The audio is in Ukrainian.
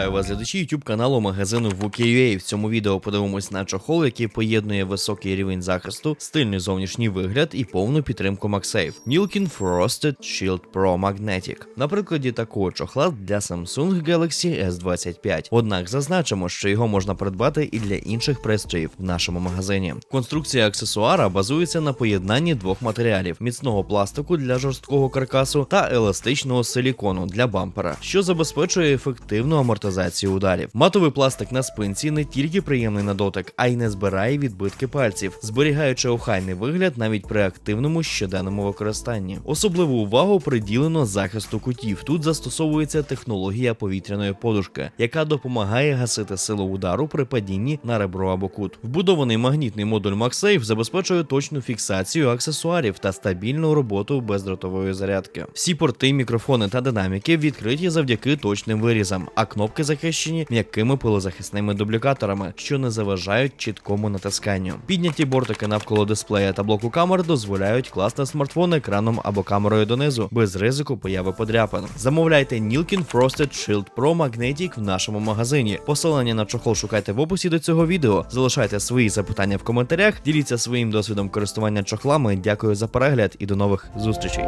Вітаю вас, глядачі YouTube каналу магазину WooKUA. В цьому відео подивимось на чохол, який поєднує високий рівень захисту, стильний зовнішній вигляд і повну підтримку MagSafe. Nilkin Frosted Shield Pro Magnetic. На прикладі такого чохла для Samsung Galaxy S25. Однак зазначимо, що його можна придбати і для інших пристроїв в нашому магазині. Конструкція аксесуара базується на поєднанні двох матеріалів: міцного пластику для жорсткого каркасу та еластичного силікону для бампера, що забезпечує ефективну амортизацію ударів. Матовий пластик на спинці не тільки приємний на дотик, а й не збирає відбитки пальців, зберігаючи охайний вигляд навіть при активному щоденному використанні. Особливу увагу приділено захисту кутів. Тут застосовується технологія повітряної подушки, яка допомагає гасити силу удару при падінні на ребро або кут. Вбудований магнітний модуль MagSafe забезпечує точну фіксацію аксесуарів та стабільну роботу бездротової зарядки. Всі порти, мікрофони та динаміки відкриті завдяки точним вирізам, а кнопки захищені м'якими пилозахисними дублікаторами, що не заважають чіткому натисканню. Підняті бортики навколо дисплея та блоку камер дозволяють класти смартфон екраном або камерою донизу без ризику появи подряпин. Замовляйте Nilkin Frosted Shield Pro Magnetic в нашому магазині. Посилання на чохол шукайте в описі до цього відео. Залишайте свої запитання в коментарях, діліться своїм досвідом користування чохлами. Дякую за перегляд і до нових зустрічей.